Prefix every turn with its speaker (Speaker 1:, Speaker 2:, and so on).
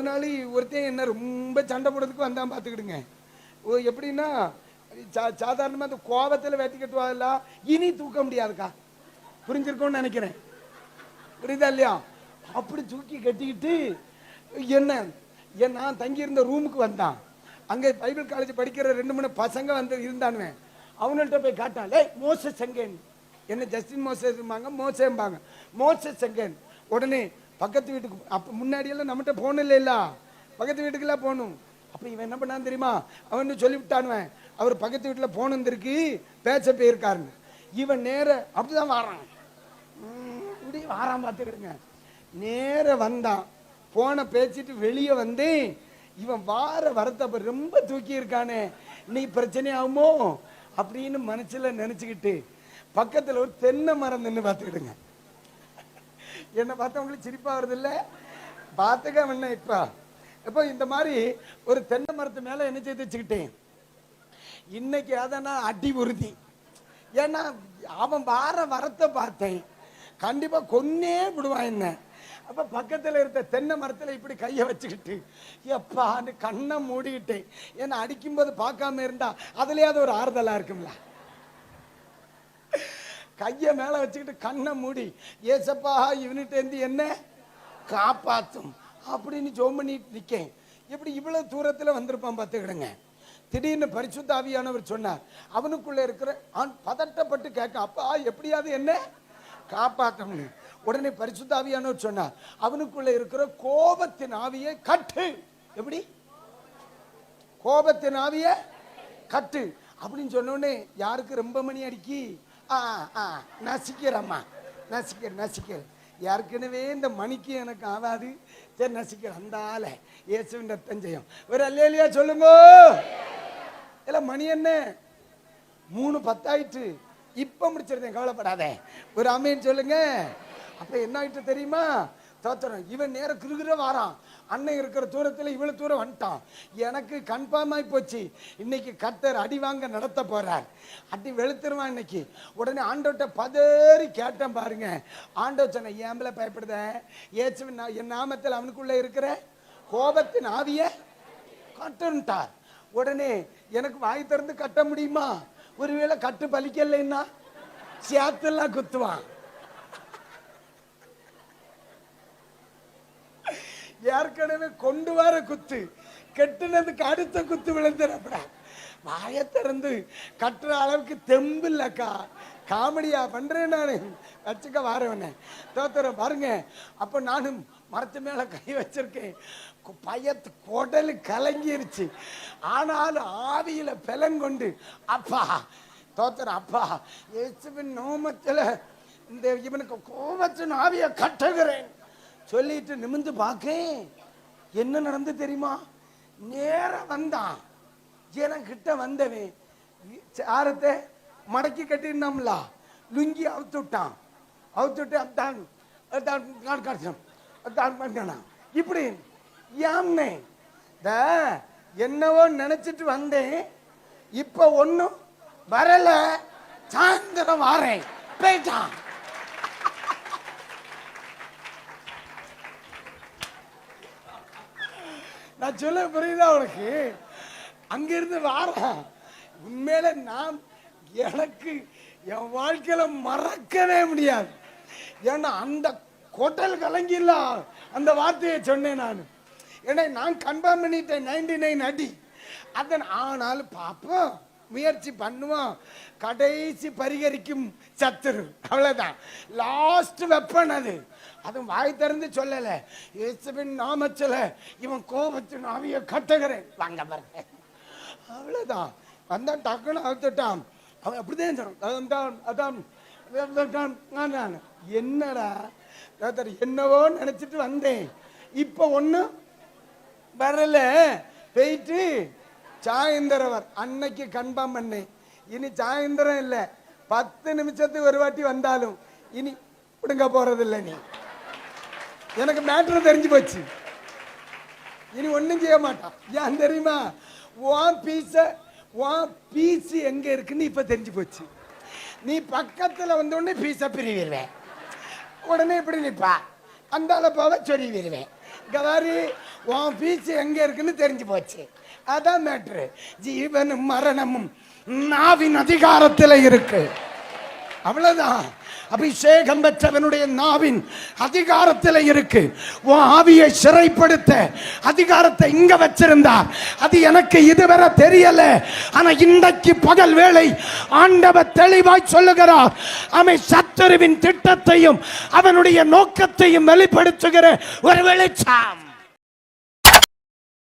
Speaker 1: ஒரு நாள் ஒருத்தன் என்ன ரொம்ப சண்டை போடுறதுக்கு வந்தான் பார்த்துக்கிடுங்க. ஓ எப்படின்னா சா சாதாரணமாக அந்த கோபத்தில் வெட்டி கட்டுவாதில்ல இனி தூக்க முடியாதுக்கா. புரிஞ்சிருக்கோன்னு நினைக்கிறேன். புரியுதா இல்லையா? அப்படி தூக்கி கட்டிக்கிட்டு என்ன என் நான் தங்கியிருந்த ரூமுக்கு வந்தான். அங்கே பைபிள் காலேஜ் படிக்கிற ரெண்டு மூணு பசங்க வந்து இருந்தானுவேன் அவங்கள்ட்ட போய் காட்டான் லே மோச செங்கன் என்ன ஜஸ்டின் மோசம்பாங்க மோசம்பாங்க. மோச செங்கன் உடனே பக்கத்து வீட்டுக்கு அப்போ முன்னாடியெல்லாம் நம்மகிட்ட போகணும் இல்லைல்ல. பக்கத்து வீட்டுக்கெல்லாம் போகணும். அப்போ இவன் என்ன பண்ணான்னு தெரியுமா? அவன் சொல்லிவிட்டானுவன் அவர் பக்கத்து வீட்டில் போகணுந்திருக்கு பேச்ச போயிருக்காருன்னு. இவன் நேர அப்படிதான் வாரான். இப்படி வாரான் பார்த்துக்கிடுங்க. நேர வந்தான். போன பேச்சிட்டு வெளியே வந்தேன் இவன் வார வரத்தை ரொம்ப தூக்கி இருக்கானே. நீ பிரச்சனை ஆகுமோ? அப்படின்னு மனசில் நினச்சிக்கிட்டு பக்கத்தில் ஒரு தென்னை மரம் நின்று பார்த்துக்கிடுங்க. என்னை பார்த்தா உங்களுக்கு சிரிப்பாக வருது பார்த்துக்க என்ன இப்போ. இப்போ இந்த மாதிரி ஒரு தென்னை மரத்து மேலே என்ன செய்து வச்சுக்கிட்டேன்? இன்னைக்கு அதனா நான் அடி உறுதி. ஏன்னா அவன் வார வரத்தை பார்த்தேன். கண்டிப்பாக கொன்னே விடுவான் என்ன. அப்போ பக்கத்தில் இருந்த தென்னை மரத்தில் இப்படி கையை வச்சுக்கிட்டு எப்பான்னு கண்ணை மூடிக்கிட்டேன். ஏன்னா அடிக்கும்போது பார்க்காம இருந்தா அது ஒரு ஆறுதலாக இருக்கும்ல? கையை மேலே வச்சுக்கிட்டு கண்ணை மூடி ஏசப்பா இவனிட்ட என்ன? காப்பாற்றும் அப்படின்னு ஜோம் பண்ணிட்டு நிற்கேன் இப்படி இவ்வளோ தூரத்தில் வந்திருப்பான் பார்த்துக்கிடுங்க. திடீர்னு பரிசுத்தாவியானவர் சொன்னார் அவனுக்குள்ளே இருக்கிற ஆண் பதட்டப்பட்டு கேட்க அப்பா எப்படியாவது என்ன? காப்பாற்றணும் உடனே பரிசுத்தாவியானவர் சொன்னார் அவனுக்குள்ளே இருக்கிற கோபத்தின் ஆவியை கட்டு. எப்படி? கோபத்தின் ஆவிய கட்டு. அப்படின்னு சொன்னோடனே யாருக்கு ரொம்ப மணி அடிக்கி? ஆ ஆ. நசிக்கிறம்மா நசிக்கிற நசிக்கிற ஏற்கனவே இந்த மணிக்கு எனக்கு ஆகாது சரி நசிக்கிற அந்த ஆளை. இயேசுவின் ரத்தம் செய்யும் ஒரு அல்லையா சொல்லுங்க. இல்லை மணி என்ன? மூணு பத்தாயிட்டு இப்போ முடிச்சிருந்தேன் கவலைப்படாத. ஒரு அம்மைன்னு சொல்லுங்க. அப்போ என்ன ஆயிட்டு தெரியுமா? தோத்திரம் இவன் நேரம் கிருகிற வாரான். அண்ணன் இருக்கிற தூரத்தில் இவ்வளோ தூரம் வந்துட்டான். எனக்கு கன்ஃபார்ம் ஆகி போச்சு. இன்னைக்கு கத்தர் அடி வாங்க நடத்த போகிறார் அடி வெளுத்துருவான் இன்னைக்கு. உடனே ஆண்டோட்ட பதறி கேட்டேன் பாருங்க. ஆண்டோ சொன்ன ஏம்பல பயப்படுத? ஏச்சுவின் என் நாமத்தில் அவனுக்குள்ளே இருக்கிற கோபத்தின் ஆவிய கட்டுன்ட்டார். உடனே எனக்கு வாய் திறந்து கட்ட முடியுமா? ஒருவேளை கட்டு பலிக்கலைன்னா சேத்தெல்லாம் குத்துவான். ஏற்கனவே கொண்டு வர குத்து. கெட்டுனதுக்கு அடுத்த குத்து விழுந்துறப்படா. வாயை திறந்து கட்டுற அளவுக்கு தெம்பு இல்லக்கா காமெடியா பண்றேன் நானு. வச்சுக்க வாரவனே தோத்துற பாருங்க. அப்ப நானும் மரத்து மேல கை வச்சிருக்கேன். பயத்து குடலு கலங்கிருச்சு. ஆனாலும் ஆவியில பிளங்கொண்டு அப்பா தோத்துற அப்பா இயேசுவின் நோமத்துல இந்த இவனுக்கு கோபத்தின் ஆவியை கட்டுகிறேன். சொல்லிட்டு நிமிந்து பார்க்கேன். என்ன நடந்து தெரியுமா? நேர வந்தான். கிட்ட வந்தவன் சாரத்தை மடக்கி கட்டிருந்தோம்ல லுங்கி அவுத்து விட்டான். அவுத்து விட்டு அத்தான் காடு காட்சம் பண்ணான்? இப்படி யாம்னே? த என்னவோ நினைச்சிட்டு வந்தேன். இப்ப ஒண்ணும் வரல. சாயந்தரம் வாரேன். போயிட்டான். நான் சொல்ல புரியுதா உனக்கு? அங்கிருந்து வாரேன் உண்மையில நான் எனக்கு என் வாழ்க்கையில மறக்கவே முடியாது. ஏன்னா அந்த கொட்டல் கலங்கிடலாம் அந்த வார்த்தையை சொன்னேன் நான். ஏன்னா நான் கன்ஃபார்ம் பண்ணிட்டேன் நைன்டி நைன் அடி. அதன் ஆனாலும் பார்ப்போம் முயற்சி பண்ணுவோம். கடைசி பரிகரிக்கும் சத்துரு. அவ்வளவுதான். லாஸ்ட் வெப்பன் அது. அதுவும் வாய் திறந்து சொல்லல. இயேசுவின் நாமச்சல இவன் கோபத்தின் ஆவிய கட்டுகிறேன். வாங்க பாருங்க. அவ்வளவுதான். வந்தான் டக்குன்னு அழுத்துட்டான். அவன் அப்படிதான் சொன்னான் அதான் அதான் என்னடா? என்னவோ நினைச்சிட்டு வந்தேன். இப்போ ஒன்றும் வரல. போயிட்டு சாயந்தரவர் அன்னைக்கு கன்ஃபார்ம் பண்ணு. இனி சாயந்தரம் இல்லை. பத்து நிமிஷத்துக்கு ஒரு வாட்டி வந்தாலும் இனி விடுங்க போறதில்லை நீ. எனக்கு மேட்ரு தெரிஞ்சு போச்சு. இனி ஒன்றும் செய்ய மாட்டான். ஏன் தெரியுமா? உன் பீஸ உன் பீஸ் எங்க இருக்குன்னு இப்போ தெரிஞ்சு போச்சு. நீ பக்கத்தில் வந்த உடனே பிரிவிடுவேன். உடனே இப்படி நிப்பா. போக சொல்லி சொருவிடுவேன் கவாரி உன் பீச்சு எங்கே இருக்குன்னு தெரிஞ்சு போச்சு. அதான் மேட்ரு ஜீவனும் மரணமும் நாவின் அதிகாரத்தில் இருக்குது அவ்வளவுதான். அபிஷேகம் பெற்றவனுடைய நாவின் அதிகாரத்தில் இருக்கு. உன் ஆவியை சிறைப்படுத்த அதிகாரத்தை இங்க வச்சிருந்தார். அது எனக்கு இதுவரை தெரியல. ஆனா இன்றைக்கு பகல் வேளை ஆண்டவர் தெளிவாய் சொல்லுகிறார். அவை சத்துருவின் திட்டத்தையும் அவனுடைய நோக்கத்தையும் வெளிப்படுத்துகிற ஒரு வெளிச்சம்.